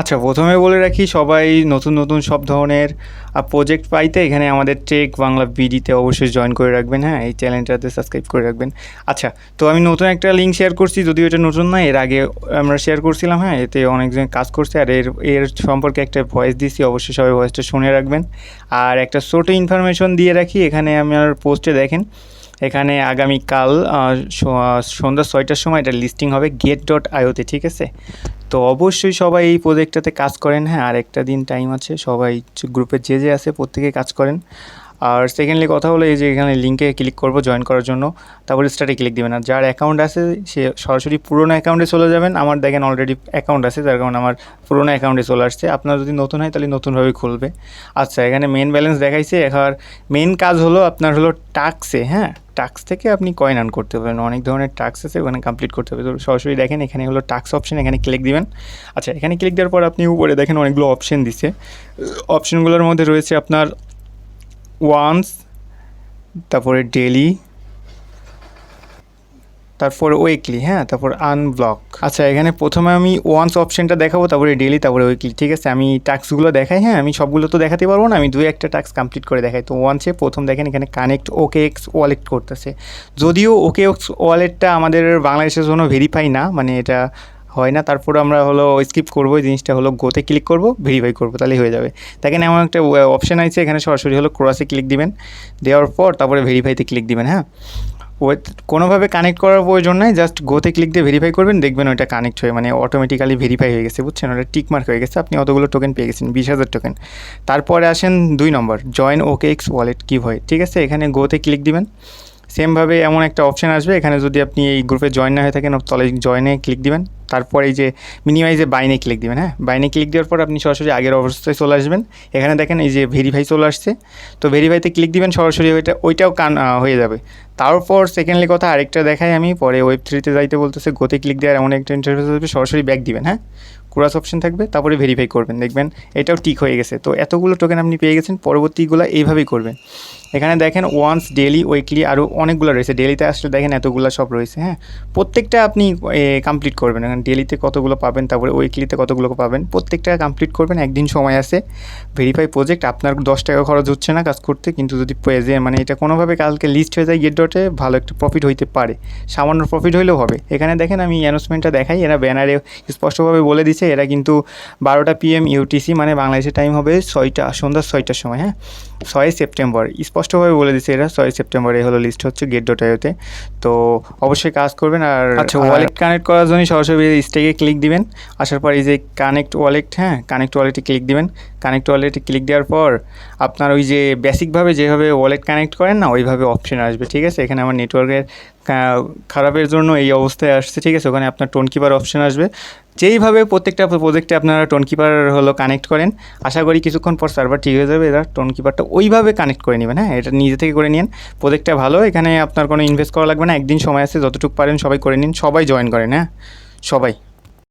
আচ্ছা প্রথমে বলে রাখি, সবাই নতুন নতুন সব ধরনের প্রজেক্ট পাইতে এখানে আমাদের টেক বাংলা বিডিতে অবশ্যই জয়েন করে রাখবেন হ্যাঁ? এই চ্যানেলটাতে সাবস্ক্রাইব করে রাখবেন। আচ্ছা তো আমি নতুন একটা লিঙ্ক শেয়ার করছি, যদিও এটা নতুন না, এর আগে আমরা শেয়ার করছিলাম হ্যাঁ? এতে অনেকজন কাজ করছে, আর এর এর সম্পর্কে একটা ভয়েস দিচ্ছি অবশ্যই সবাই ভয়েসটা শুনে রাখবেন। আর একটা ছোটো ইনফরমেশন দিয়ে রাখি, এখানে আমার পোস্টে দেখেন, এখানে আগামীকাল সন্ধ্যা ছয়টার সময় এটা লিস্টিং হবে গেট ডট আইওতে ঠিক আছে? তো অবশ্যই সবাই এই প্রজেক্টটাতে কাজ করেন হ্যাঁ আর একটা দিন টাইম আছে, সবাই গ্রুপে যে যে আছে প্রত্যেকে কাজ করেন। আর সেকেন্ডলি কথা হলো এই যে এখানে লিঙ্কে ক্লিক করব জয়েন করার জন্য, তারপরে স্টার্টে ক্লিক দেবেন। আর যার অ্যাকাউন্ট আছে, সে সরাসরি পুরোনো অ্যাকাউন্টে চলে যাবেন। আমার দেখেন অলরেডি অ্যাকাউন্ট আছে, যার কারণে আমার পুরোনো অ্যাকাউন্টে চলে আসছে। আপনার যদি নতুন হয়, তাহলে নতুনভাবে খুলবে। আচ্ছা এখানে মেন ব্যালেন্স দেখাইছে। এবার মেন কাজ হলো আপনার হলো টাক্সে হ্যাঁ টাক্স থেকে আপনি কয়েন আর্ন করতে পারেন। অনেক ধরনের টাক্স আছে, ওখানে কমপ্লিট করতে হবে। তো সরাসরি দেখেন, এখানে হলো টাক্স অপশন এখানে ক্লিক দিবেন। আচ্ছা এখানে ক্লিক দেওয়ার পর আপনি উপরে দেখেন অনেকগুলো অপশন দিছে। অপশনগুলোর মধ্যে রয়েছে আপনার ওয়ান্স তারপরে ডেলি তারপর উইকলি হ্যাঁ? তারপর আনব্লক আচ্ছা এখানে প্রথমে আমি ওয়ান্স অপশনটা দেখাবো, তারপরে ডেলি তারপরে উইকলি ঠিক আছে? আমি টাস্কগুলো দেখাই হ্যাঁ? আমি সবগুলো তো দেখাতে পারব না, আমি দুই একটা টাস্ক কমপ্লিট করে দেখাই। তো ওয়ান্সে প্রথম দেখেন, এখানে কানেক্ট ওকে এক্স ওয়ালেট করতেছে। যদিও ওকে এক্স ওয়ালেটটা আমাদের বাংলাদেশের জন্য ভেরিফাই না মানে এটা হয় না। তারপর আমরা হলো স্কিপ করব জিনিসটা হলো গোতে ক্লিক করব ভেরিফাই করব, তাহলেই হয়ে যাবে। দেখেন, এমন একটা অপশন আছে, এখানে সরাসরি হলো ক্রসে ক্লিক দিবেন। দেওয়ার পর তারপরে ভেরিফাইতে ক্লিক দিবেন হ্যাঁ? কোনোভাবে কানেক্ট করার প্রয়োজন নাই জাস্ট গোতে ক্লিক দিয়ে ভেরিফাই করবেন, দেখবেন ওইটা কানেক্ট হয়ে মানে অটোমেটিক্যালি ভেরিফাই হয়ে গেছে, বুঝছেন? ওটা টিক মার্ক হয়ে গেছে, আপনি অতগুলো টোকেন পেয়ে গেছেন, বিশ হাজার টোকেন তারপরে আসেন দুই নম্বর জয়েন ওকে এক্স ওয়ালেট কী হয় ঠিক আছে? এখানে গোতে ক্লিক দিবেন। সেমভাবে এমন একটা অপশন আসবে, এখানে যদি আপনি এই গ্রুপে জয়েন না হয়ে থাকেন তলে জয়েনে ক্লিক দিবেন। তারপর এই যে মিনিমাইজে বাইনে ক্লিক দিবেন হ্যাঁ? বাইনে ক্লিক দেওয়ার পর আপনি সরাসরি আগের অবস্থায় চলে আসবেন। এখানে দেখেন এই যে ভেরিফাই চলে আসছে। তো ভেরিফাইতে ক্লিক দিবেন, সরাসরি ওইটা, ওইটাও কান হয়ে যাবে। তারপর সেকেন্ডলি কথা আরেকটা দেখাই আমি, পরে ওয়েব থ্রিতে যাইতে বলতেছে, গোতে ক্লিক দেওয়ার এমন একটা ইন্টারফেস আসবে সরাসরি ব্যাক দিবেন হ্যাঁ? ক্রাস অপশন থাকবে, তারপরে ভেরিফাই করবেন, দেখবেন এটাও ঠিক হয়ে গেছে। তো এতগুলো টোকেন আপনি পেয়ে গেছেন, পরবর্তীগুলো এইভাবেই করবেন। এখানে দেখেন ওয়ান্স ডেলি উইকলি আরও অনেকগুলো রয়েছে। ডেলিতে আসলে দেখেন এতগুলো সব রয়েছে হ্যাঁ? প্রত্যেকটা আপনি কমপ্লিট করবেন। এখানে ডেলিতে কতগুলো পাবেন, তারপরে উইকলিতে কতগুলো পাবেন, প্রত্যেকটা কমপ্লিট করবেন, একদিন সময় আছে। ভেরিফাই প্রজেক্ট আপনার দশ টাকা খরচ হচ্ছে না কাজ করতে, কিন্তু যদি পেজে মানে এটা কোনোভাবে কালকে লিস্ট হয়ে যায় গেট ডটে ভালো একটা প্রফিট হইতে পারে। সামান্য প্রফিট হইলেও হবে। এখানে দেখেন আমি অ্যানাউন্সমেন্টটা দেখাই। এরা ব্যানারে স্পষ্টভাবে বলে দিছে এরা কিন্তু বারোটা পিএম ইউটিসি মানে বাংলাদেশের টাইম হবে ছয়টা সন্ধ্যা ছয়টার সময় হ্যাঁ? ছয় সেপ্টেম্বর স্পষ্টভাবে বলে দিচ্ছে এরা ছয় সেপ্টেম্বরে হলো লিস্ট হচ্ছে গেট ডট আইওতে তো। অবশ্যই কাজ করবেন আর আচ্ছা ওয়ালেট কানেক্ট করার জন্য সরাসরি স্টেকে ক্লিক দিবেন। আসার পর এই যে কানেক্ট ওয়ালেট হ্যাঁ? কানেক্ট ওয়ালেটে ক্লিক দিবেন। কানেক্ট ওয়ালেটে ক্লিক দেওয়ার পর আপনার ওই যে বেসিকভাবে যেভাবে ওয়ালেট কানেক্ট করেন না, ওইভাবে অপশন আসবে, ঠিক আছে? এখানে আমার নেটওয়ার্কের খারাপের জন্য এই অবস্থায় আসছে, ঠিক আছে? ওখানে আপনার টোন কিপার অপশন আসবে। যেইভাবে প্রত্যেকটা প্রজেক্টে আপনারা টোন কিপার হলো কানেক্ট করেন, আশা করি কিছুক্ষণ পর সার্ভার ঠিক হয়ে যাবে। এরা টোন কিপারটা ওইভাবে কানেক্ট করে নেবেন হ্যাঁ? এটা নিজে থেকে করে নিন। প্রজেক্টটা ভালো, এখানে আপনার কোনো ইনভেস্ট করা লাগবে না। একদিন সময় আছে, যতটুকু পারেন সবাই করে নিন, সবাই জয়েন করেন হ্যাঁ? সবাই।